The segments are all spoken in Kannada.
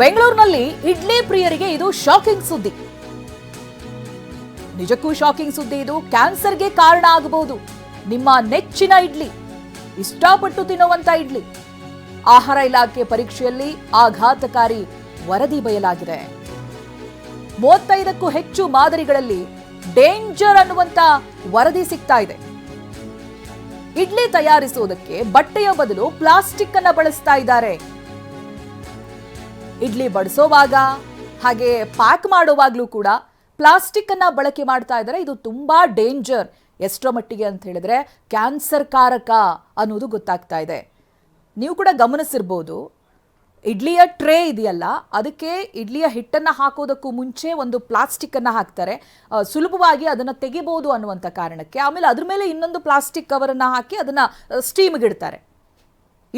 ಬೆಂಗಳೂರಿನಲ್ಲಿ ಇಡ್ಲಿ ಪ್ರಿಯರಿಗೆ ಇದು ಶಾಕಿಂಗ್ ಸುದ್ದಿ. ನಿಜಕ್ಕೂ ಶಾಕಿಂಗ್ ಸುದ್ದಿ ಇದು. ಕ್ಯಾನ್ಸರ್ಗೆ ಕಾರಣ ಆಗಬಹುದು ನಿಮ್ಮ ನೆಚ್ಚಿನ ಇಡ್ಲಿ. ಇಷ್ಟಪಟ್ಟು ತಿನ್ನುವಂತ ಇಡ್ಲಿ. ಆಹಾರ ಇಲಾಖೆ ಪರೀಕ್ಷೆಯಲ್ಲಿ ಆಘಾತಕಾರಿ ವರದಿ ಬಯಲಾಗಿದೆ. ಮೂವತ್ತೈದಕ್ಕೂ ಹೆಚ್ಚು ಮಾದರಿಗಳಲ್ಲಿ ಡೇಂಜರ್ ಅನ್ನುವಂತ ವರದಿ ಸಿಗ್ತಾ ಇದೆ. ಇಡ್ಲಿ ತಯಾರಿಸುವುದಕ್ಕೆ ಬಟ್ಟೆಯ ಬದಲು ಪ್ಲಾಸ್ಟಿಕ್ ಅನ್ನ ಬಳಸ್ತಾ ಇದ್ದಾರೆ. ಇಡ್ಲಿ ಬಡಿಸೋವಾಗ, ಹಾಗೆ ಪ್ಯಾಕ್ ಮಾಡುವಾಗ್ಲೂ ಕೂಡ ಪ್ಲಾಸ್ಟಿಕ್ ಅನ್ನ ಬಳಕೆ ಮಾಡ್ತಾ ಇದ್ದಾರೆ. ಇದು ತುಂಬಾ ಡೇಂಜರ್ ಎಷ್ಟರ ಮಟ್ಟಿಗೆ ಅಂತ ಹೇಳಿದ್ರೆ ಕ್ಯಾನ್ಸರ್ ಕಾರಕ ಅನ್ನೋದು ಗೊತ್ತಾಗ್ತಾ ಇದೆ. ನೀವು ಕೂಡ ಗಮನಿಸಿರ್ಬೋದು, ಇಡ್ಲಿಯ ಟ್ರೇ ಇದೆಯಲ್ಲ, ಅದಕ್ಕೆ ಇಡ್ಲಿಯ ಹಿಟ್ಟನ್ನು ಹಾಕೋದಕ್ಕೂ ಮುಂಚೆ ಒಂದು ಪ್ಲಾಸ್ಟಿಕ್ ಅನ್ನ ಹಾಕ್ತಾರೆ. ಸುಲಭವಾಗಿ ಅದನ್ನ ತೆಗಿಬೋದು ಅನ್ನುವಂಥ ಕಾರಣಕ್ಕೆ, ಆಮೇಲೆ ಅದ್ರ ಮೇಲೆ ಇನ್ನೊಂದು ಪ್ಲಾಸ್ಟಿಕ್ ಕವರನ್ನು ಹಾಕಿ ಅದನ್ನ ಸ್ಟೀಮ್ಗೆ ಇಡ್ತಾರೆ.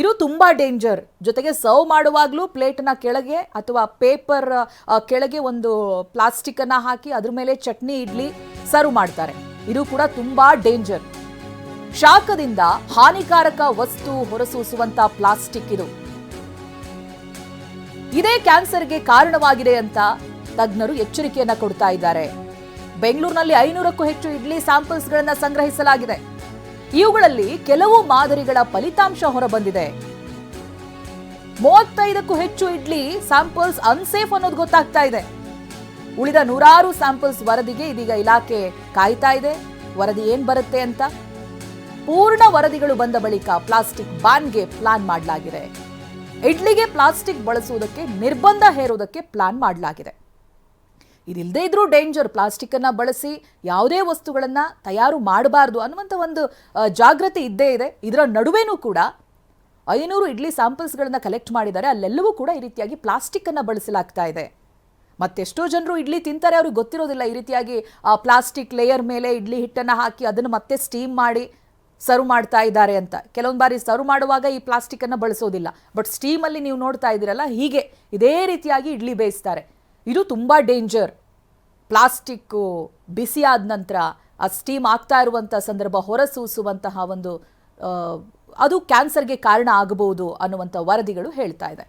ಇದು ತುಂಬ ಡೇಂಜರ್ ಜೊತೆಗೆ ಸರ್ವ್ ಮಾಡುವಾಗಲೂ ಪ್ಲೇಟ್ನ ಕೆಳಗೆ ಅಥವಾ ಪೇಪರ್ ಕೆಳಗೆ ಒಂದು ಪ್ಲಾಸ್ಟಿಕ್ ಅನ್ನ ಹಾಕಿ ಅದ್ರ ಮೇಲೆ ಚಟ್ನಿ ಇಡ್ಲಿ ಸರ್ವ್ ಮಾಡ್ತಾರೆ. ಇದು ಕೂಡ ತುಂಬಾ ಡೇಂಜರ್ ಶಾಖದಿಂದ ಹಾನಿಕಾರಕ ವಸ್ತು ಹೊರಸೂಸುವಂತ ಪ್ಲಾಸ್ಟಿಕ್ ಇದು. ಇದೇ ಕ್ಯಾನ್ಸರ್ಗೆ ಕಾರಣವಾಗಿದೆ ಅಂತ ತಜ್ಞರು ಎಚ್ಚರಿಕೆಯನ್ನ ಕೊಡ್ತಾ ಇದ್ದಾರೆ. ಬೆಂಗಳೂರಿನಲ್ಲಿ ಐನೂರಕ್ಕೂ ಹೆಚ್ಚು ಇಡ್ಲಿ ಸ್ಯಾಂಪಲ್ಸ್ಗಳನ್ನ ಸಂಗ್ರಹಿಸಲಾಗಿದೆ. ಇವುಗಳಲ್ಲಿ ಕೆಲವು ಮಾದರಿಗಳ ಫಲಿತಾಂಶ ಹೊರಬಂದಿದೆ. ಮೂವತ್ತೈದಕ್ಕೂ ಹೆಚ್ಚು ಇಡ್ಲಿ ಸ್ಯಾಂಪಲ್ಸ್ ಅನ್ಸೇಫ್ ಅನ್ನೋದು ಗೊತ್ತಾಗ್ತಾ ಇದೆ. ಉಳಿದ ನೂರಾರು ಸ್ಯಾಂಪಲ್ಸ್ ವರದಿಗೆ ಇದೀಗ ಇಲಾಖೆ ಕಾಯ್ತಾ ಇದೆ. ವರದಿ ಏನ್ ಬರುತ್ತೆ ಅಂತ? ಪೂರ್ಣ ವರದಿಗಳು ಬಂದ ಬಳಿಕ ಪ್ಲಾಸ್ಟಿಕ್ ಬ್ಯಾನ್ಗೆ ಪ್ಲಾನ್ ಮಾಡಲಾಗಿದೆ. ಇಡ್ಲಿಗೆ ಪ್ಲಾಸ್ಟಿಕ್ ಬಳಸುವುದಕ್ಕೆ ನಿರ್ಬಂಧ ಹೇರುವುದಕ್ಕೆ ಪ್ಲಾನ್ ಮಾಡಲಾಗಿದೆ. ಇದಿಲ್ಲದೆ ಇದ್ರೂ ಡೇಂಜರ್ ಪ್ಲಾಸ್ಟಿಕ್ ಅನ್ನ ಬಳಸಿ ಯಾವುದೇ ವಸ್ತುಗಳನ್ನು ತಯಾರು ಮಾಡಬಾರ್ದು ಅನ್ನುವಂಥ ಒಂದು ಜಾಗೃತಿ ಇದ್ದೇ ಇದೆ. ಇದರ ನಡುವೆನೂ ಕೂಡ ಐನೂರು ಇಡ್ಲಿ ಸ್ಯಾಂಪಲ್ಸ್ಗಳನ್ನು ಕಲೆಕ್ಟ್ ಮಾಡಿದ್ದಾರೆ. ಅಲ್ಲೆಲ್ಲವೂ ಕೂಡ ಈ ರೀತಿಯಾಗಿ ಪ್ಲಾಸ್ಟಿಕ್ ಅನ್ನ ಬಳಸಲಾಗ್ತಾ ಇದೆ. ಮತ್ತೆಷ್ಟೋ ಜನರು ಇಡ್ಲಿ ತಿಂತಾರೆ. ಅವ್ರಿಗೆ ಗೊತ್ತಿರೋದಿಲ್ಲ ಈ ರೀತಿಯಾಗಿ, ಆ ಪ್ಲಾಸ್ಟಿಕ್ ಲೇಯರ್ ಮೇಲೆ ಇಡ್ಲಿ ಹಿಟ್ಟನ್ನು ಹಾಕಿ ಅದನ್ನು ಮತ್ತೆ ಸ್ಟೀಮ್ ಮಾಡಿ ಸರ್ವ್ ಮಾಡ್ತಾ ಇದ್ದಾರೆ ಅಂತ. ಕೆಲವೊಂದು ಬಾರಿ ಸರ್ವ್ ಮಾಡುವಾಗ ಈ ಪ್ಲಾಸ್ಟಿಕ್ ಅನ್ನ ಬಳಸೋದಿಲ್ಲ. ಬಟ್ ಸ್ಟೀಮಲ್ಲಿ ನೀವು ನೋಡ್ತಾ ಇದ್ದೀರಲ್ಲ, ಹೀಗೆ ಇದೇ ರೀತಿಯಾಗಿ ಇಡ್ಲಿ ಬೇಯಿಸ್ತಾರೆ. ಇದು ತುಂಬ ಡೇಂಜರ್ ಪ್ಲಾಸ್ಟಿಕ್ಕು ಬಿಸಿ ಆದ ನಂತರ ಆ ಸ್ಟೀಮ್ ಆಗ್ತಾ ಇರುವಂಥ ಸಂದರ್ಭ, ಹೊರಸೂಸುವಂತಹ ಒಂದು ಅದು ಕ್ಯಾನ್ಸರ್ಗೆ ಕಾರಣ ಆಗಬಹುದು ಅನ್ನುವಂಥ ವರದಿಗಳು ಹೇಳ್ತಾ ಇದೆ.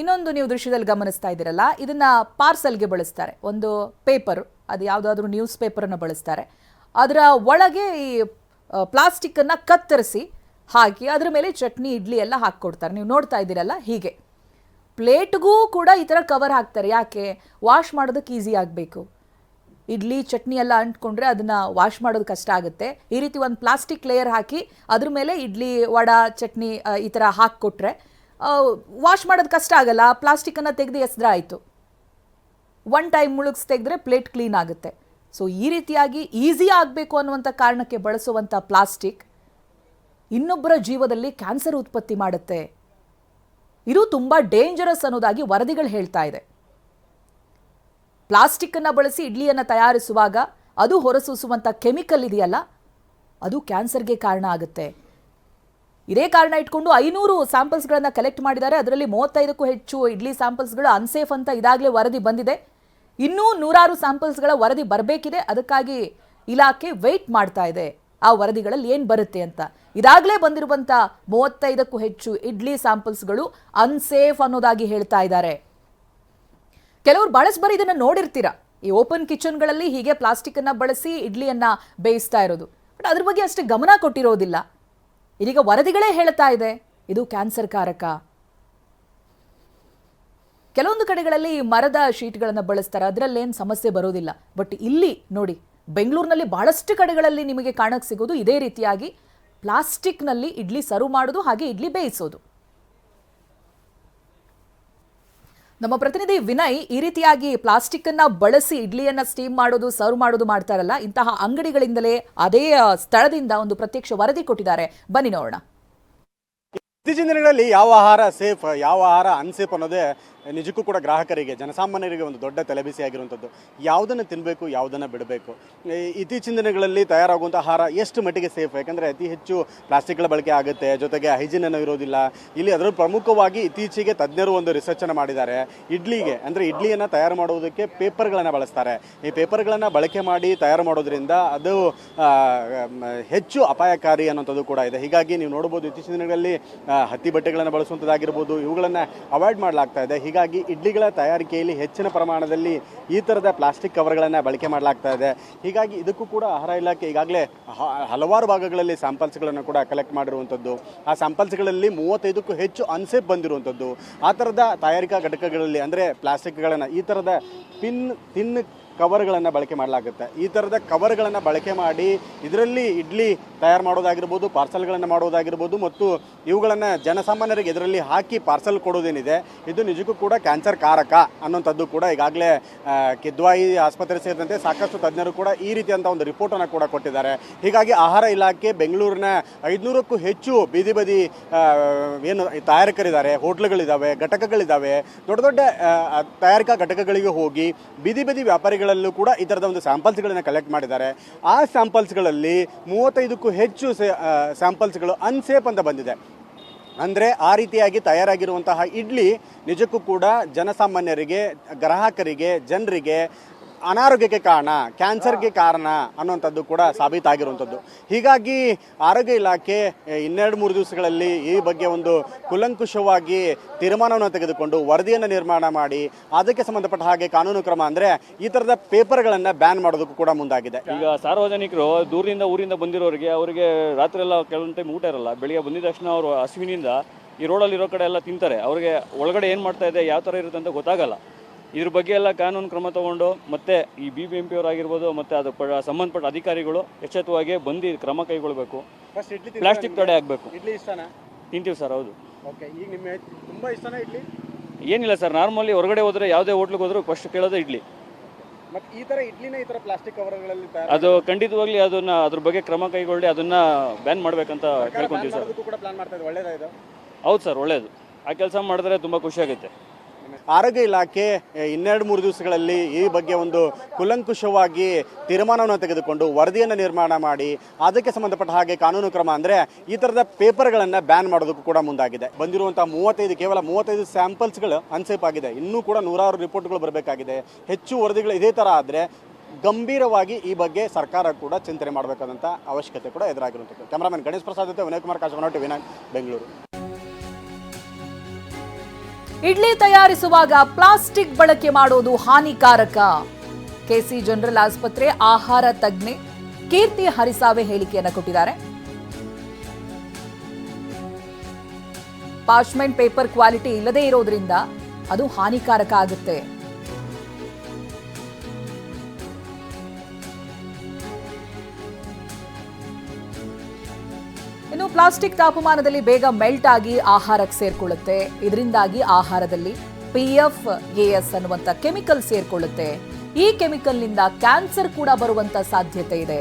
ಇನ್ನೊಂದು ನೀವು ದೃಶ್ಯದಲ್ಲಿ ಗಮನಿಸ್ತಾ ಇದ್ದೀರಲ್ಲ, ಇದನ್ನ ಪಾರ್ಸಲ್ಗೆ ಬಳಸ್ತಾರೆ. ಒಂದು ಪೇಪರ್ ಅದು ಯಾವುದಾದ್ರೂ ನ್ಯೂಸ್ ಪೇಪರನ್ನು ಬಳಸ್ತಾರೆ. ಅದರ ಒಳಗೆ ಈ ಪ್ಲಾಸ್ಟಿಕ್ಕನ್ನು ಕತ್ತರಿಸಿ ಹಾಕಿ, ಅದರ ಮೇಲೆ ಚಟ್ನಿ, ಇಡ್ಲಿ ಎಲ್ಲ ಹಾಕ್ಕೊಡ್ತಾರೆ. ನೀವು ನೋಡ್ತಾ ಇದ್ದೀರಲ್ಲ ಹೀಗೆ. ಪ್ಲೇಟ್ಗೂ ಕೂಡ ಈ ಥರ ಕವರ್ ಹಾಕ್ತಾರೆ. ಯಾಕೆ? ವಾಶ್ ಮಾಡೋದಕ್ಕೆ ಈಸಿ ಆಗಬೇಕು. ಇಡ್ಲಿ, ಚಟ್ನಿ ಎಲ್ಲ ಅಂಟ್ಕೊಂಡ್ರೆ ಅದನ್ನು ವಾಶ್ ಮಾಡೋದು ಕಷ್ಟ ಆಗುತ್ತೆ. ಈ ರೀತಿ ಒಂದು ಪ್ಲಾಸ್ಟಿಕ್ ಲೇಯರ್ ಹಾಕಿ ಅದ್ರ ಮೇಲೆ ಇಡ್ಲಿ, ವಡ, ಚಟ್ನಿ ಈ ಥರ ಹಾಕಿಕೊಟ್ರೆ ವಾಶ್ ಮಾಡೋದು ಕಷ್ಟ ಆಗಲ್ಲ. ಪ್ಲಾಸ್ಟಿಕ್ಕನ್ನು ತೆಗೆದು ಎಸ್ದ್ರ ಆಯಿತು. ಒನ್ ಟೈಮ್ ಮುಳುಗ್ಸ್ ತೆಗೆದ್ರೆ ಪ್ಲೇಟ್ ಕ್ಲೀನ್ ಆಗುತ್ತೆ. ಸೊ ಈ ರೀತಿಯಾಗಿ ಈಸಿ ಆಗಬೇಕು ಅನ್ನುವಂಥ ಕಾರಣಕ್ಕೆ ಬಳಸುವಂಥ ಪ್ಲಾಸ್ಟಿಕ್ ಇನ್ನೊಬ್ಬರ ಜೀವದಲ್ಲಿ ಕ್ಯಾನ್ಸರ್ ಉತ್ಪತ್ತಿ ಮಾಡುತ್ತೆ. ಇದು ತುಂಬ ಡೇಂಜರಸ್ ಅನ್ನೋದಾಗಿ ವರದಿಗಳು ಹೇಳ್ತಾ ಇದೆ. ಪ್ಲಾಸ್ಟಿಕ್ ಅನ್ನ ಬಳಸಿ ಇಡ್ಲಿಯನ್ನು ತಯಾರಿಸುವಾಗ ಅದು ಹೊರಸೂಸುವಂಥ ಕೆಮಿಕಲ್ ಇದೆಯಲ್ಲ, ಅದು ಕ್ಯಾನ್ಸರ್ಗೆ ಕಾರಣ ಆಗುತ್ತೆ. ಇದೇ ಕಾರಣ ಇಟ್ಕೊಂಡು ಐನೂರು ಸ್ಯಾಂಪಲ್ಸ್ಗಳನ್ನು ಕಲೆಕ್ಟ್ ಮಾಡಿದ್ದಾರೆ. ಅದರಲ್ಲಿ ಮೂವತ್ತೈದಕ್ಕೂ ಹೆಚ್ಚು ಇಡ್ಲಿ ಸ್ಯಾಂಪಲ್ಸ್ಗಳು ಅನ್ಸೇಫ್ ಅಂತ ಇದಾಗಲೇ ವರದಿ ಬಂದಿದೆ. ಇನ್ನೂ ನೂರಾರು ಸ್ಯಾಂಪಲ್ಸ್ಗಳ ವರದಿ ಬರಬೇಕಿದೆ. ಅದಕ್ಕಾಗಿ ಇಲಾಖೆ ವೆಯ್ಟ್ ಮಾಡ್ತಾ ಇದೆ. ಆ ವರದಿಗಳಲ್ಲಿ ಏನು ಬರುತ್ತೆ ಅಂತ. ಇದಾಗಲೇ ಬಂದಿರುವಂಥ ಮೂವತ್ತೈದಕ್ಕೂ ಹೆಚ್ಚು ಇಡ್ಲಿ ಸ್ಯಾಂಪಲ್ಸ್ಗಳು ಅನ್ಸೇಫ್ ಅನ್ನೋದಾಗಿ ಹೇಳ್ತಾ ಇದ್ದಾರೆ. ಕೆಲವರು ಬಹಳಷ್ಟು ಬಾರಿ ಇದನ್ನ ನೋಡಿರ್ತೀರಾ? ಈ ಓಪನ್ ಕಿಚನ್ಗಳಲ್ಲಿ ಹೀಗೆ ಪ್ಲಾಸ್ಟಿಕ್ ಅನ್ನ ಬಳಸಿ ಇಡ್ಲಿಯನ್ನ ಬೇಯಿಸ್ತಾ ಇರೋದು. ಬಟ್ ಅದ್ರ ಬಗ್ಗೆ ಅಷ್ಟೇ ಗಮನ ಕೊಟ್ಟಿರೋದಿಲ್ಲ. ಇದೀಗ ವರದಿಗಳೇ ಹೇಳ್ತಾ ಇದೆ. ಇದು ಕ್ಯಾನ್ಸರ್ ಕಾರಕ ಕೆಲವೊಂದು ಕಡೆಗಳಲ್ಲಿ ಮರದ ಶೀಟ್ಗಳನ್ನು ಬಳಸ್ತಾರೆ. ಅದರಲ್ಲೇನು ಸಮಸ್ಯೆ ಬರೋದಿಲ್ಲ. ಬಟ್ ಇಲ್ಲಿ ನೋಡಿ ಬೆಂಗಳೂರಿನಲ್ಲಿ ಬಹಳಷ್ಟು ಕಡೆಗಳಲ್ಲಿ ನಿಮಗೆ ಕಾಣಕ್ಕೆ ಸಿಗೋದು ಇದೇ ರೀತಿಯಾಗಿ ಪ್ಲಾಸ್ಟಿಕ್ನಲ್ಲಿ ಇಡ್ಲಿ ಸರ್ವ್ ಮಾಡೋದು ಹಾಗೆ ಇಡ್ಲಿ ಬೇಯಿಸೋದು. ನಮ್ಮ ಪ್ರತಿನಿಧಿ ವಿನಯ್ ಈ ರೀತಿಯಾಗಿ ಪ್ಲಾಸ್ಟಿಕ್ ಅನ್ನ ಬಳಸಿ ಇಡ್ಲಿಯನ್ನ ಸ್ಟೀಮ್ ಮಾಡೋದು, ಸರ್ವ್ ಮಾಡೋದು ಮಾಡ್ತಾರಲ್ಲ, ಇಂತಹ ಅಂಗಡಿಗಳಿಂದಲೇ ಅದೇ ಸ್ಥಳದಿಂದ ಒಂದು ಪ್ರತ್ಯಕ್ಷ ವರದಿ ಕೊಟ್ಟಿದ್ದಾರೆ. ಬನ್ನಿ ನೋಡೋಣ. ಇತ್ತೀಚಿನ ದಿನಗಳಲ್ಲಿ ಯಾವ ಆಹಾರ ಸೇಫ್, ಯಾವ ಆಹಾರ ಅನ್ಸೇಫ್ ಅನ್ನೋದೇ ನಿಜಕ್ಕೂ ಕೂಡ ಗ್ರಾಹಕರಿಗೆ, ಜನಸಾಮಾನ್ಯರಿಗೆ ಒಂದು ದೊಡ್ಡ ತಲೆಬಿಸಿ ಆಗಿರುವಂಥದ್ದು. ಯಾವುದನ್ನು ತಿನ್ನಬೇಕು ಯಾವುದನ್ನು ಬಿಡಬೇಕು. ಇತ್ತೀಚಿನ ದಿನಗಳಲ್ಲಿ ತಯಾರಾಗುವಂಥ ಆಹಾರ ಎಷ್ಟು ಮಟ್ಟಿಗೆ ಸೇಫ್? ಯಾಕಂದರೆ ಅತಿ ಹೆಚ್ಚು ಪ್ಲಾಸ್ಟಿಕ್ಗಳ ಬಳಕೆ ಆಗುತ್ತೆ. ಜೊತೆಗೆ ಹೈಜಿನ್ ಅನ್ನೋ ಇರೋದಿಲ್ಲ. ಇಲ್ಲಿ ಅದರ ಪ್ರಮುಖವಾಗಿ ಇತ್ತೀಚೆಗೆ ತಜ್ಞರು ಒಂದು ರಿಸರ್ಚನ್ನು ಮಾಡಿದ್ದಾರೆ. ಇಡ್ಲಿಗೆ, ಅಂದರೆ ಇಡ್ಲಿಯನ್ನು ತಯಾರು ಮಾಡುವುದಕ್ಕೆ ಪೇಪರ್ಗಳನ್ನು ಬಳಸ್ತಾರೆ. ಈ ಪೇಪರ್ಗಳನ್ನು ಬಳಕೆ ಮಾಡಿ ತಯಾರು ಮಾಡೋದ್ರಿಂದ ಅದು ಹೆಚ್ಚು ಅಪಾಯಕಾರಿ ಅನ್ನೋಂಥದ್ದು ಕೂಡ ಇದೆ. ಹೀಗಾಗಿ ನೀವು ನೋಡ್ಬೋದು ಇತ್ತೀಚಿನ ದಿನಗಳಲ್ಲಿ ಹತ್ತಿ ಬಟ್ಟೆಗಳನ್ನು ಬಳಸುವಂಥದ್ದಾಗಿರ್ಬೋದು. ಇವುಗಳನ್ನು ಅವಾಯ್ಡ್ ಮಾಡಲಾಗ್ತಾ ಇದೆ. ಹೀಗಾಗಿ ಇಡ್ಲಿಗಳ ತಯಾರಿಕೆಯಲ್ಲಿ ಹೆಚ್ಚಿನ ಪ್ರಮಾಣದಲ್ಲಿ ಈ ಥರದ ಪ್ಲಾಸ್ಟಿಕ್ ಕವರ್ಗಳನ್ನು ಬಳಕೆ ಮಾಡಲಾಗ್ತಾ ಇದೆ. ಹೀಗಾಗಿ ಇದಕ್ಕೂ ಕೂಡ ಆಹಾರ ಇಲಾಖೆ ಈಗಾಗಲೇ ಹಲವಾರು ಭಾಗಗಳಲ್ಲಿ ಸ್ಯಾಂಪಲ್ಸ್ಗಳನ್ನು ಕೂಡ ಕಲೆಕ್ಟ್ ಮಾಡಿರುವಂಥದ್ದು ಆ ಸ್ಯಾಂಪಲ್ಸ್ಗಳಲ್ಲಿ ಮೂವತ್ತೈದಕ್ಕೂ ಹೆಚ್ಚು ಅನ್ಸೇಫ್ ಬಂದಿರುವಂಥದ್ದು ಆ ಥರದ ತಯಾರಿಕಾ ಘಟಕಗಳಲ್ಲಿ ಅಂದರೆ ಪ್ಲಾಸ್ಟಿಕ್ಗಳನ್ನು ಈ ಥರದ ಪಿನ್ ತಿನ್ ಕವರ್ಗಳನ್ನು ಬಳಕೆ ಮಾಡಲಾಗುತ್ತೆ. ಈ ಥರದ ಕವರ್ಗಳನ್ನು ಬಳಕೆ ಮಾಡಿ ಇದರಲ್ಲಿ ಇಡ್ಲಿ ತಯಾರು ಮಾಡೋದಾಗಿರ್ಬೋದು, ಪಾರ್ಸಲ್ಗಳನ್ನು ಮಾಡೋದಾಗಿರ್ಬೋದು ಮತ್ತು ಇವುಗಳನ್ನು ಜನಸಾಮಾನ್ಯರಿಗೆ ಇದರಲ್ಲಿ ಹಾಕಿ ಪಾರ್ಸಲ್ ಕೊಡೋದೇನಿದೆ, ಇದು ನಿಜಕ್ಕೂ ಕೂಡ ಕ್ಯಾನ್ಸರ್ ಕಾರಕ ಅನ್ನೋಂಥದ್ದು ಕೂಡ ಈಗಾಗಲೇ ಕಿದ್ವಾಯಿ ಆಸ್ಪತ್ರೆ ಸೇರಿದಂತೆ ಸಾಕಷ್ಟು ತಜ್ಞರು ಕೂಡ ಈ ರೀತಿಯಂಥ ಒಂದು ರಿಪೋರ್ಟನ್ನು ಕೂಡ ಕೊಟ್ಟಿದ್ದಾರೆ. ಹೀಗಾಗಿ ಆಹಾರ ಇಲಾಖೆ ಬೆಂಗಳೂರಿನ ಐದುನೂರಕ್ಕೂ ಹೆಚ್ಚು ಬೀದಿ ಬದಿ ಏನು ತಯಾರಕರಿದ್ದಾರೆ ಹೋಟ್ಲುಗಳಿದ್ದಾವೆ ಘಟಕಗಳಿದ್ದಾವೆ ದೊಡ್ಡ ದೊಡ್ಡ ತಯಾರಿಕಾ ಘಟಕಗಳಿಗೆ ಹೋಗಿ ಬೀದಿ ಬದಿ ವ್ಯಾಪಾರಿಗಳಲ್ಲೂ ಕೂಡ ಈ ಥರದ ಒಂದು ಸ್ಯಾಂಪಲ್ಸ್ಗಳನ್ನು ಕಲೆಕ್ಟ್ ಮಾಡಿದ್ದಾರೆ. ಆ ಸ್ಯಾಂಪಲ್ಸ್ಗಳಲ್ಲಿ ಮೂವತ್ತೈದಕ್ಕೂ ಹೆಚ್ಚು ಸ್ಯಾಂಪಲ್ಸ್ಗಳು ಅನ್ಸೇಫ್ ಅಂತ ಬಂದಿದೆ. ಅಂದರೆ ಆ ರೀತಿಯಾಗಿ ತಯಾರಾಗಿರುವಂತಹ ಇಡ್ಲಿ ನಿಜಕ್ಕೂ ಕೂಡ ಜನಸಾಮಾನ್ಯರಿಗೆ, ಗ್ರಾಹಕರಿಗೆ, ಜನರಿಗೆ ಅನಾರೋಗ್ಯಕ್ಕೆ ಕಾರಣ, ಕ್ಯಾನ್ಸರ್ಗೆ ಕಾರಣ ಅನ್ನುವಂಥದ್ದು ಕೂಡ ಸಾಬೀತಾಗಿರುವಂಥದ್ದು. ಹೀಗಾಗಿ ಆರೋಗ್ಯ ಇಲಾಖೆ ಇನ್ನೆರಡು ಮೂರು ದಿವಸಗಳಲ್ಲಿ ಈ ಬಗ್ಗೆ ಒಂದು ಕುಲಂಕುಷವಾಗಿ ತೀರ್ಮಾನವನ್ನು ತೆಗೆದುಕೊಂಡು ವರದಿಯನ್ನು ನಿರ್ಮಾಣ ಮಾಡಿ, ಅದಕ್ಕೆ ಸಂಬಂಧಪಟ್ಟ ಹಾಗೆ ಕಾನೂನು ಕ್ರಮ ಅಂದರೆ ಈ ಥರದ ಪೇಪರ್ಗಳನ್ನು ಬ್ಯಾನ್ ಮಾಡೋದಕ್ಕೂ ಕೂಡ ಮುಂದಾಗಿದೆ. ಈಗ ಸಾರ್ವಜನಿಕರು ದೂರದಿಂದ ಊರಿಂದ ಬಂದಿರೋರಿಗೆ ಅವರಿಗೆ ರಾತ್ರಿ ಎಲ್ಲ ಕೆಲವೊಂದು ಟೈಮ್ ಊಟ ಇರಲ್ಲ, ಬೆಳಿಗ್ಗೆ ಬಂದಿದ ತಕ್ಷಣ ಅವರು ಹಸುವಿನಿಂದ ಈ ರೋಡಲ್ಲಿ ಇರೋ ಕಡೆ ಎಲ್ಲ ತಿಂತಾರೆ. ಅವರಿಗೆ ಒಳಗಡೆ ಏನು ಮಾಡ್ತಾ ಇದೆ, ಯಾವ ಥರ ಇರುತ್ತೆ ಅಂತ ಗೊತ್ತಾಗಲ್ಲ. ಇದ್ರ ಬಗ್ಗೆ ಎಲ್ಲ ಕಾನೂನು ಕ್ರಮ ತಗೊಂಡು ಮತ್ತೆ ಈ ಬಿ ಬಿ ಎಂ ಪಿ ಅವರಾಗಿರ್ಬೋದು ಮತ್ತೆ ಅದು ಪ- ಸಂಬಂಧಪಟ್ಟ ಅಧಿಕಾರಿಗಳು ಎಚ್ಚೆತ್ತುವಾಗಿ ಬಂದು ಕ್ರಮ ಕೈಗೊಳ್ಬೇಕು. ಫಸ್ಟ್ ಇಡ್ಲಿ ಪ್ಲಾಸ್ಟಿಕ್ ತಡೆ ಆಗಬೇಕು. ಇಡ್ಲಿ ಇಷ್ಟನಾ? ತಿಂತೀವಿ ಸರ್ ಹೌದು. ಓಕೆ ಈಗ ನಿಮ್ಮ ತುಂಬ ಇಷ್ಟನಾ ಇಡ್ಲಿ? ಏನಿಲ್ಲ ಸರ್ ನಾರ್ಮಲಿ ಹೊರಗಡೆ ಹೋದ್ರೆ ಯಾವುದೇ ಹೋಟ್ಲಿಗೆ ಹೋದ್ರು ಫಸ್ಟ್ ಕೇಳೋದೇ ಇಡ್ಲಿ. ಮತ್ತೆ ಈ ತರ ಇಡ್ಲಿನ ಈ ತರ ಪ್ಲಾಸ್ಟಿಕ್ ಕವರ್ಗಳಲ್ಲಿ ಅದು ಖಂಡಿತವಾಗ್ಲಿ ಅದನ್ನ ಅದ್ರ ಬಗ್ಗೆ ಕ್ರಮ ಕೈಗೊಳ್ಳಿ ಅದನ್ನ ಬ್ಯಾನ್ ಮಾಡ್ಬೇಕಂತ ಕೇಳ್ಕೊಂತೀವಿ ಸರ್. ಕೂಡ ಪ್ಲಾನ್ ಮಾಡ್ತಾ ಇದೆ ಒಳ್ಳೇದಾ ಇದು? ಹೌದು ಸರ್ ಒಳ್ಳೇದು. ಆ ಕೆಲಸ ಮಾಡಿದ್ರೆ ತುಂಬಾ ಖುಷಿ ಆಗುತ್ತೆ. ಆರೋಗ್ಯ ಇಲಾಖೆ ಇನ್ನೆರಡು ಮೂರು ದಿವಸಗಳಲ್ಲಿ ಈ ಬಗ್ಗೆ ಒಂದು ಕುಲಂಕುಷವಾಗಿ ತೀರ್ಮಾನವನ್ನು ತೆಗೆದುಕೊಂಡು ವರದಿಯನ್ನು ನಿರ್ಮಾಣ ಮಾಡಿ, ಅದಕ್ಕೆ ಸಂಬಂಧಪಟ್ಟ ಹಾಗೆ ಕಾನೂನು ಕ್ರಮ ಅಂದರೆ ಈ ಥರದ ಪೇಪರ್ಗಳನ್ನು ಬ್ಯಾನ್ ಮಾಡೋದಕ್ಕೂ ಕೂಡ ಮುಂದಾಗಿದೆ. ಬಂದಿರುವಂಥ ಮೂವತ್ತೈದು, ಕೇವಲ ಮೂವತ್ತೈದು ಸ್ಯಾಂಪಲ್ಸ್ಗಳು ಅನ್ಸೇಫ್ ಆಗಿದೆ. ಇನ್ನೂ ಕೂಡ ನೂರಾರು ರಿಪೋರ್ಟ್ಗಳು ಬರಬೇಕಾಗಿದೆ. ಹೆಚ್ಚು ವರದಿಗಳು ಇದೇ ಥರ ಆದರೆ ಗಂಭೀರವಾಗಿ ಈ ಬಗ್ಗೆ ಸರ್ಕಾರ ಕೂಡ ಚಿಂತನೆ ಮಾಡಬೇಕಾದಂಥ ಅವಶ್ಯಕತೆ ಕೂಡ ಎದುರಾಗಿರುವಂಥದ್ದು. ಕ್ಯಾಮರಾಮನ್ ಗಣೇಶ್ ಪ್ರಸಾದ್ ಜೊತೆ ವಿನಯ್ ಕುಮಾರ್ ಕಾಶವನ ಟಿವಿ ನೈನ್, ಬೆಂಗಳೂರು. ಇಡ್ಲಿ ತಯಾರಿಸುವಾಗ ಪ್ಲಾಸ್ಟಿಕ್ ಬಳಕೆ ಮಾಡೋದು ಹಾನಿಕಾರಕ. ಕೆಸಿ ಜನರಲ್ ಆಸ್ಪತ್ರೆ ಆಹಾರ ತಜ್ಞೆ ಕೀರ್ತಿ ಹರಿಸಾವೆ ಹೇಳಿಕೆಯನ್ನು ಕೊಟ್ಟಿದ್ದಾರೆ. ಪಾರ್ಚ್ಮೆಂಟ್ ಪೇಪರ್ ಕ್ವಾಲಿಟಿ ಇಲ್ಲದೇ ಇರೋದ್ರಿಂದ ಅದು ಹಾನಿಕಾರಕ ಆಗುತ್ತೆ. ಪ್ಲಾಸ್ಟಿಕ್ ತಾಪಮಾನದಲ್ಲಿ ಬೇಗ ಮೆಲ್ಟ್ ಆಗಿ ಆಹಾರಕ್ಕೆ ಸೇರ್ಕೊಳ್ಳುತ್ತೆ. ಇದರಿಂದಾಗಿ ಆಹಾರದಲ್ಲಿ ಪಿ ಎಫ್ ಎ ಎಸ್ ಅನ್ನುವಂಥ ಕೆಮಿಕಲ್ ಸೇರ್ಕೊಳ್ಳುತ್ತೆ. ಈ ಕೆಮಿಕಲ್ನಿಂದ ಕ್ಯಾನ್ಸರ್ ಕೂಡ ಬರುವಂತ ಸಾಧ್ಯತೆ ಇದೆ.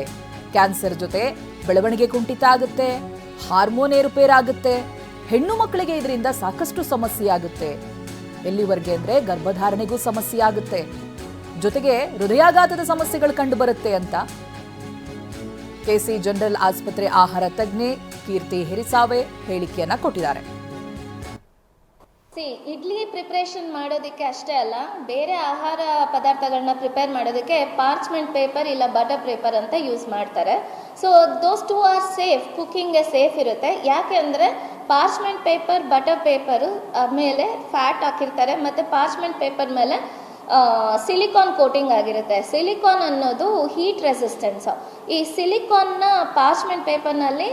ಕ್ಯಾನ್ಸರ್ ಜೊತೆ ಬೆಳವಣಿಗೆ ಕುಂಠಿತ ಆಗುತ್ತೆ, ಹಾರ್ಮೋನ್ ಏರುಪೇರಾಗುತ್ತೆ ಹೆಣ್ಣು ಮಕ್ಕಳಿಗೆ ಇದರಿಂದ ಸಾಕಷ್ಟು ಸಮಸ್ಯೆ ಆಗುತ್ತೆ. ಎಲ್ಲಿವರೆಗೆ ಅಂದ್ರೆ ಗರ್ಭಧಾರಣೆಗೂ ಸಮಸ್ಯೆ ಆಗುತ್ತೆ. ಜೊತೆಗೆ ಹೃದಯಾಘಾತದ ಸಮಸ್ಯೆಗಳು ಕಂಡು ಬರುತ್ತೆ ಅಂತ ಕೆಸಿ ಜನರಲ್ ಆಸ್ಪತ್ರೆ ಆಹಾರ ತಜ್ಞೆ ಕೀರ್ತಿ ಹಿರಿಸಾವೆ ಹೇಳಿಕೆಯನ್ನ ಕೊಟ್ಟಿದ್ದಾರೆ. ಇಡ್ಲಿ ಪ್ರಿಪ್ರೇಷನ್ ಮಾಡೋದಕ್ಕೆ ಅಷ್ಟೇ ಅಲ್ಲ, ಬೇರೆ ಆಹಾರ ಪದಾರ್ಥಗಳನ್ನ ಪ್ರಿಪೇರ್ ಮಾಡೋದಕ್ಕೆ ಪಾರ್ಚ್ಮೆಂಟ್ ಪೇಪರ್ ಇಲ್ಲ ಬಟರ್ ಪೇಪರ್ ಅಂತ ಯೂಸ್ ಮಾಡ್ತಾರೆ. So those two are safe ಕುಕ್ಕಿಂಗ್ಗೆ safe ಇರುತ್ತೆ. ಯಾಕೆ ಅಂದರೆ ಪಾರ್ಚ್ಮೆಂಟ್ ಪೇಪರ್ ಬಟರ್ ಪೇಪರು ಮೇಲೆ ಫ್ಯಾಟ್ ಹಾಕಿರ್ತಾರೆ, ಮತ್ತು ಪಾರ್ಚ್ಮೆಂಟ್ ಪೇಪರ್ ಮೇಲೆ ಸಿಲಿಕಾನ್ ಕೋಟಿಂಗ್ ಆಗಿರುತ್ತೆ. ಸಿಲಿಕಾನ್ ಅನ್ನೋದು ಹೀಟ್ ರೆಸಿಸ್ಟೆನ್ಸ್. ಈ ಸಿಲಿಕಾನ್ನ ಪಾರ್ಚ್ಮೆಂಟ್ ಪೇಪರ್ನಲ್ಲಿ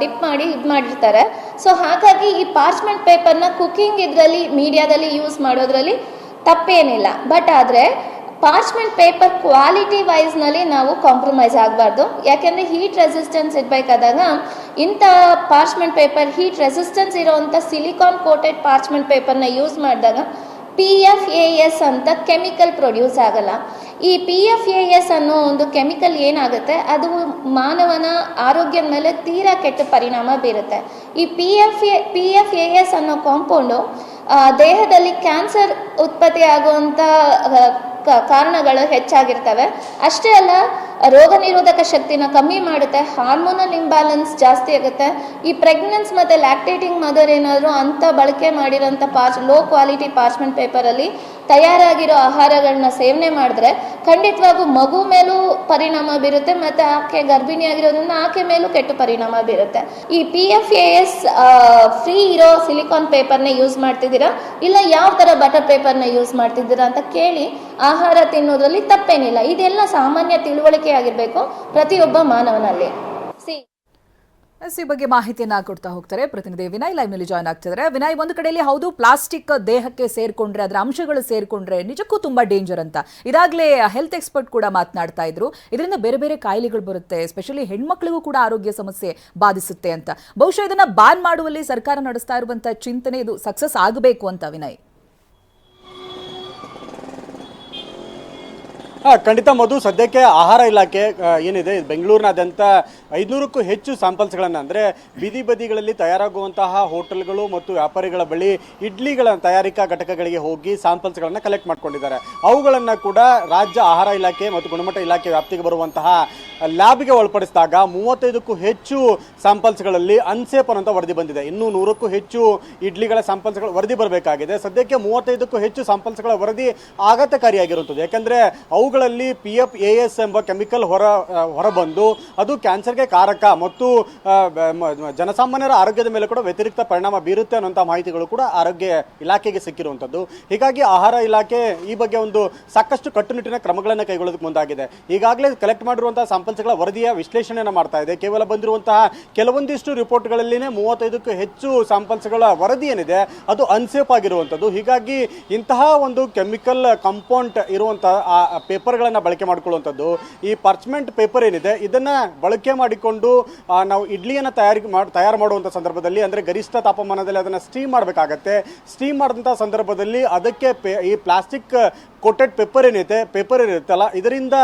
ಡಿಪ್ ಮಾಡಿ ಇದು ಮಾಡಿರ್ತಾರೆ. ಸೊ, ಹಾಗಾಗಿ ಈ ಪಾರ್ಚ್ಮೆಂಟ್ ಪೇಪರ್ನ ಕುಕ್ಕಿಂಗ್ ಇದರಲ್ಲಿ, ಮೀಡಿಯಾದಲ್ಲಿ ಯೂಸ್ ಮಾಡೋದ್ರಲ್ಲಿ ತಪ್ಪೇನಿಲ್ಲ. ಬಟ್ ಆದರೆ, ಪಾರ್ಚ್ಮೆಂಟ್ ಪೇಪರ್ ಕ್ವಾಲಿಟಿ ವೈಸ್ನಲ್ಲಿ ನಾವು ಕಾಂಪ್ರಮೈಸ್ ಆಗಬಾರ್ದು. ಯಾಕೆಂದರೆ ಹೀಟ್ ರೆಸಿಸ್ಟೆನ್ಸ್ ಇರಬೇಕಾದಾಗ ಇಂಥ ಪಾರ್ಚ್ಮೆಂಟ್ ಪೇಪರ್ ಹೀಟ್ ರೆಸಿಸ್ಟೆನ್ಸ್ ಇರೋವಂಥ ಸಿಲಿಕಾನ್ ಕೋಟೆಡ್ ಪಾರ್ಚ್ಮೆಂಟ್ ಪೇಪರ್ನ ಯೂಸ್ ಮಾಡಿದಾಗ ಪಿ ಎಫ್ ಎ ಎಸ್ ಅಂತ ಕೆಮಿಕಲ್ ಪ್ರೊಡ್ಯೂಸ್ ಆಗಲ್ಲ. ಈ ಪಿ ಎಫ್ ಎ ಎಸ್ ಅನ್ನೋ ಒಂದು ಕೆಮಿಕಲ್ ಏನಾಗುತ್ತೆ? ಅದು ಮಾನವನ ಆರೋಗ್ಯದ ಮೇಲೆ ತೀರಾ ಕೆಟ್ಟ ಪರಿಣಾಮ ಬೀರುತ್ತೆ. ಈ P F A P F A S ಅನ್ನೋ ಕಾಂಪೌಂಡು ದೇಹದಲ್ಲಿ ಕ್ಯಾನ್ಸರ್ ಉತ್ಪತ್ತಿ ಆಗುವಂಥ ಕಾರಣಗಳು ಹೆಚ್ಚಾಗಿರ್ತವೆ. ಅಷ್ಟೇ ಅಲ್ಲ ರೋಗ ನಿರೋಧಕ ಶಕ್ತಿನ ಕಮ್ಮಿ ಮಾಡುತ್ತೆ ಹಾರ್ಮೋನಲ್ ಇಂಬ್ಯಾಲೆನ್ಸ್ ಜಾಸ್ತಿ ಆಗುತ್ತೆ. ಈ ಪ್ರೆಗ್ನೆನ್ಸ್ ಮತ್ತು ಲ್ಯಾಕ್ಟೇಟಿಂಗ್ ಮದರ್ ಏನಾದರೂ ಅಂಥ ಬಳಕೆ ಮಾಡಿರೋಂಥ ಪಾಚ್ ಲೋ ಕ್ವಾಲಿಟಿ ಪಾರ್ಚ್ಮೆಂಟ್ ಪೇಪರಲ್ಲಿ ತಯಾರಾಗಿರೋ ಆಹಾರಗಳನ್ನ ಸೇವನೆ ಮಾಡಿದ್ರೆ ಖಂಡಿತವಾಗೂ ಮಗು ಮೇಲೂ ಪರಿಣಾಮ ಬೀರುತ್ತೆ ಮತ್ತು ಆಕೆ ಗರ್ಭಿಣಿಯಾಗಿರೋದ್ರಿಂದ ಆಕೆ ಮೇಲೂ ಕೆಟ್ಟ ಪರಿಣಾಮ ಬೀರುತ್ತೆ. ಈ P F A S free ಇರೋ ಸಿಲಿಕಾನ್ ಪೇಪರ್ನ ಯೂಸ್ ಮಾಡ್ತಿದ್ದೀರಾ? ಇಲ್ಲ ಯಾವ ಥರ ಬಟರ್ ಪೇಪರ್ನ ಯೂಸ್ ಮಾಡ್ತಿದ್ದೀರಾ ಅಂತ ಕೇಳಿ ಆಹಾರ ತಿನ್ನೋದ್ರಲ್ಲಿ ತಪ್ಪೇನಿಲ್ಲ. ಇದೆಲ್ಲ ಸಾಮಾನ್ಯ ತಿಳುವಳಿಕೆ ಆಗಿರಬೇಕು ಪ್ರತಿಯೊಬ್ಬ ಮಾನವನಲ್ಲಿ. ಎಸ್ ಈ ಬಗ್ಗೆ ಮಾಹಿತಿಯನ್ನ ಕೊಡ್ತಾ ಹೋಗ್ತಾರೆ ಪ್ರತಿನಿಧಿ ವಿನಯ್ ಲೈವ್ನಲ್ಲಿ ಜಾಯ್ನ್ ಆಗ್ತಿದ್ದಾರೆ. ವಿನಯ್, ಒಂದು ಕಡೆಯಲ್ಲಿ ಹೌದು, ಪ್ಲಾಸ್ಟಿಕ್ ದೇಹಕ್ಕೆ ಸೇರ್ಕೊಂಡ್ರೆ, ಅದರ ಅಂಶಗಳು ಸೇರ್ಕೊಂಡ್ರೆ ನಿಜಕ್ಕೂ ತುಂಬಾ ಡೇಂಜರ್ ಅಂತ. ಇದಾಗಲೇ ಹೆಲ್ತ್ ಎಕ್ಸ್ಪರ್ಟ್ ಕೂಡ ಮಾತನಾಡ್ತಾ ಇದ್ರು. ಇದರಿಂದ ಬೇರೆ ಬೇರೆ ಕಾಯಿಲೆಗಳು ಬರುತ್ತೆ ಎಸ್ಪೆಷಲಿ ಹೆಣ್ಮಕ್ಳಿಗೂ ಕೂಡ ಆರೋಗ್ಯ ಸಮಸ್ಯೆ ಬಾಧಿಸುತ್ತೆ ಅಂತ. ಬಹುಶಃ ಇದನ್ನ ಬ್ಯಾನ್ ಮಾಡುವಲ್ಲಿ ಸರ್ಕಾರ ನಡೆಸ್ತಾ ಇರುವಂತಹ ಚಿಂತನೆ ಇದು ಸಕ್ಸಸ್ ಆಗಬೇಕು ಅಂತ ವಿನಯ್. ಹಾ ಖಂಡಿತ ಮಧು, ಸದ್ಯಕ್ಕೆ ಆಹಾರ ಇಲಾಖೆ ಏನಿದೆ, ಬೆಂಗಳೂರಿನಾದ್ಯಂತ ಐದುನೂರಕ್ಕೂ ಹೆಚ್ಚು ಸ್ಯಾಂಪಲ್ಸ್ಗಳನ್ನು ಅಂದರೆ ಬೀದಿ ಬದಿಗಳಲ್ಲಿ ತಯಾರಾಗುವಂತಹ ಹೋಟೆಲ್ಗಳು ಮತ್ತು ವ್ಯಾಪಾರಿಗಳ ಬಳಿ ಇಡ್ಲಿಗಳ ತಯಾರಿಕಾ ಘಟಕಗಳಿಗೆ ಹೋಗಿ ಸ್ಯಾಂಪಲ್ಸ್ಗಳನ್ನು ಕಲೆಕ್ಟ್ ಮಾಡ್ಕೊಂಡಿದ್ದಾರೆ. ಅವುಗಳನ್ನು ಕೂಡ ರಾಜ್ಯ ಆಹಾರ ಇಲಾಖೆ ಮತ್ತು ಗುಣಮಟ್ಟ ಇಲಾಖೆ ವ್ಯಾಪ್ತಿಗೆ ಬರುವಂತಹ ಲ್ಯಾಬ್ಗೆ ಒಳಪಡಿಸಿದಾಗ ಮೂವತ್ತೈದಕ್ಕೂ ಹೆಚ್ಚು ಸ್ಯಾಂಪಲ್ಸ್ಗಳಲ್ಲಿ ಅನ್ಸೇಪ್ ಅನ್ನೋಂಥ ವರದಿ ಬಂದಿದೆ. ಇನ್ನೂ ನೂರಕ್ಕೂ ಹೆಚ್ಚು ಇಡ್ಲಿಗಳ ಸ್ಯಾಂಪಲ್ಸ್ಗಳ ವರದಿ ಬರಬೇಕಾಗಿದೆ. ಸದ್ಯಕ್ಕೆ ಮೂವತ್ತೈದಕ್ಕೂ ಹೆಚ್ಚು ಸ್ಯಾಂಪಲ್ಸ್ಗಳ ವರದಿ ಆಘಾತಕಾರಿಯಾಗಿರುತ್ತದೆ. ಯಾಕಂದರೆ ಅವುಗಳಲ್ಲಿ ಪಿ ಎಫ್ ಎ ಎಸ್ ಎಂಬ ಕೆಮಿಕಲ್ ಹೊರ ಹೊರಬಂದು ಅದು ಕ್ಯಾನ್ಸರ್ಗೆ ಕಾರಕ ಮತ್ತು ಜನಸಾಮಾನ್ಯರ ಆರೋಗ್ಯದ ಮೇಲೆ ಕೂಡ ವ್ಯತಿರಿಕ್ತ ಪರಿಣಾಮ ಬೀರುತ್ತೆ ಅನ್ನೋಂಥ ಮಾಹಿತಿಗಳು ಕೂಡ ಆರೋಗ್ಯ ಇಲಾಖೆಗೆ ಸಿಕ್ಕಿರುವಂಥದ್ದು. ಹೀಗಾಗಿ ಆಹಾರ ಇಲಾಖೆ ಈ ಬಗ್ಗೆ ಒಂದು ಸಾಕಷ್ಟು ಕಟ್ಟುನಿಟ್ಟಿನ ಕ್ರಮಗಳನ್ನು ಕೈಗೊಳ್ಳೋದಕ್ಕೆ ಮುಂದಾಗಿದೆ. ಈಗಾಗಲೇ ಕಲೆಕ್ಟ್ ಮಾಡಿರುವಂತಹ ಸಾಂಪಲ್ಸ್ಗಳ ವರದಿಯ ವಿಶ್ಲೇಷಣೆಯನ್ನು ಮಾಡ್ತಾ ಇದೆ. ಕೇವಲ ಬಂದಿರುವಂತಹ ಕೆಲವೊಂದಿಷ್ಟು ರಿಪೋರ್ಟ್ಗಳಲ್ಲಿನೇ ಮೂವತ್ತೈದಕ್ಕೂ ಹೆಚ್ಚು ಸ್ಯಾಂಪಲ್ಸ್ಗಳ ವರದಿ ಏನಿದೆ, ಅದು ಅನ್ಸೇಫ್ ಆಗಿರುವಂಥದ್ದು. ಹೀಗಾಗಿ ಇಂತಹ ಒಂದು ಕೆಮಿಕಲ್ ಕಂಪೌಂಡ್ ಇರುವಂತಹ, ಆ ಪೇಪರ್ಗಳನ್ನು ಬಳಕೆ ಮಾಡಿಕೊಳ್ಳುವಂಥದ್ದು. ಈ ಪರ್ಚ್ಮೆಂಟ್ ಪೇಪರ್ ಏನಿದೆ, ಇದನ್ನು ಬಳಕೆ ಮಾಡಿಕೊಂಡು ನಾವು ಇಡ್ಲಿಯನ್ನು ತಯಾರಿ ಮಾಡಿ ತಯಾರು ಮಾಡುವಂಥ ಸಂದರ್ಭದಲ್ಲಿ, ಅಂದರೆ ಗರಿಷ್ಠ ತಾಪಮಾನದಲ್ಲಿ ಅದನ್ನು ಸ್ಟೀಮ್ ಮಾಡಬೇಕಾಗತ್ತೆ. ಸ್ಟೀಮ್ ಮಾಡಿದಂಥ ಸಂದರ್ಭದಲ್ಲಿ ಅದಕ್ಕೆ ಪೇ, ಈ ಪ್ಲಾಸ್ಟಿಕ್ ಕೋಟೆಡ್ ಪೇಪರ್ ಏನೈತೆ ಪೇಪರ್ ಏನಿರುತ್ತಲ್ಲ, ಇದರಿಂದ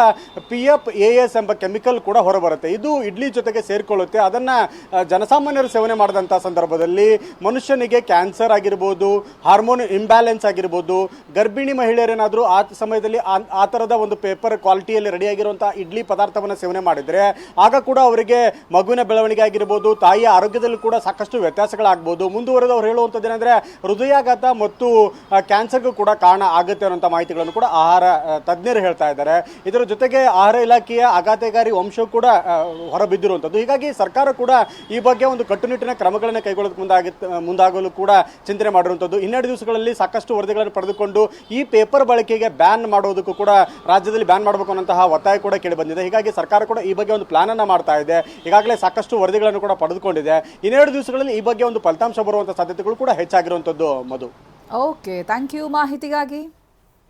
ಪಿ ಎಫ್ ಎ ಎಸ್ ಎಂಬ ಕೆಮಿಕಲ್ ಕೂಡ ಹೊರಬರುತ್ತೆ. ಇದು ಇಡ್ಲಿ ಜೊತೆಗೆ ಸೇರಿಕೊಳ್ಳುತ್ತೆ. ಅದನ್ನು ಜನಸಾಮಾನ್ಯರು ಸೇವನೆ ಮಾಡಿದಂಥ ಸಂದರ್ಭದಲ್ಲಿ ಮನುಷ್ಯನಿಗೆ ಕ್ಯಾನ್ಸರ್ ಆಗಿರ್ಬೋದು, ಹಾರ್ಮೋನ್ ಇಂಬ್ಯಾಲೆನ್ಸ್ ಆಗಿರ್ಬೋದು, ಗರ್ಭಿಣಿ ಮಹಿಳೆಯರೇನಾದರೂ ಆ ಸಮಯದಲ್ಲಿ ಆ- ಥರದ ಒಂದು ಪೇಪರ್ ಕ್ವಾಲಿಟಿಯಲ್ಲಿ ರೆಡಿಯಾಗಿರುವಂಥ ಇಡ್ಲಿ ಪದಾರ್ಥವನ್ನು ಸೇವನೆ ಮಾಡಿದರೆ, ಆಗ ಕೂಡ ಅವರಿಗೆ ಮಗುವಿನ ಬೆಳವಣಿಗೆ ಆಗಿರ್ಬೋದು, ತಾಯಿಯ ಆರೋಗ್ಯದಲ್ಲೂ ಕೂಡ ಸಾಕಷ್ಟು ವ್ಯತ್ಯಾಸಗಳಾಗ್ಬೋದು. ಮುಂದುವರೆದು ಅವ್ರು ಹೇಳುವಂಥದ್ದು ಏನಂದರೆ, ಹೃದಯಾಘಾತ ಮತ್ತು ಕ್ಯಾನ್ಸರ್ಗೂ ಕೂಡ ಕಾರಣ ಆಗುತ್ತೆ ಅನ್ನೋಂಥ ಮಾಹಿತಿಗಳನ್ನು ಕೂಡ ಆಹಾರ ತಜ್ಞರು ಹೇಳ್ತಾ ಇದ್ದಾರೆ. ಇದರ ಜೊತೆಗೆ ಆಹಾರ ಇಲಾಖೆಯ ಆಘಾತಕಾರಿ ವಂಶ ಕೂಡ ಹೊರಬಿದ್ದಿರುವಂಥದ್ದು. ಹೀಗಾಗಿ ಸರ್ಕಾರ ಕೂಡ ಈ ಬಗ್ಗೆ ಒಂದು ಕಟ್ಟುನಿಟ್ಟಿನ ಕ್ರಮಗಳನ್ನು ಕೈಗೊಳ್ಳೋದಕ್ಕೆ ಮುಂದಾಗಿ ಮುಂದಾಗಲು ಕೂಡ ಚಿಂತನೆ ಮಾಡಿರುವಂಥದ್ದು. ಇನ್ನೆರಡು ದಿವಸಗಳಲ್ಲಿ ಸಾಕಷ್ಟು ವರದಿಗಳನ್ನು ಪಡೆದುಕೊಂಡು ಈ ಪೇಪರ್ ಬಳಕೆಗೆ ಬ್ಯಾನ್ ಮಾಡೋದಕ್ಕೂ ಕೂಡ ರಾಜ್ಯದಲ್ಲಿ ಬ್ಯಾನ್ ಮಾಡಬೇಕು ಅನ್ನೋಂತಹ ಒತ್ತಾಯ ಕೂಡ ಕೇಳಿಬಂದಿದೆ. ಹೀಗಾಗಿ ಸರ್ಕಾರ ಕೂಡ ಈ ಬಗ್ಗೆ ಒಂದು ಪ್ಲಾನ್ ಅನ್ನ ಮಾಡ್ತಾ ಇದೆ. ಈಗಾಗಲೇ ಸಾಕಷ್ಟು ವರದಿಗಳನ್ನು ಕೂಡ ಪಡೆದುಕೊಂಡಿದೆ. ಇನ್ನೆರಡು ದಿವಸಗಳಲ್ಲಿ ಈ ಬಗ್ಗೆ ಒಂದು ಫಲಿತಾಂಶ ಬರುವಂಥ ಸಾಧ್ಯತೆಗಳು ಕೂಡ ಹೆಚ್ಚಾಗಿರುವಂಥದ್ದು, ಮಧು. ಓಕೆ ಥ್ಯಾಂಕ್ ಯು ಮಾಹಿತಿಗಾಗಿ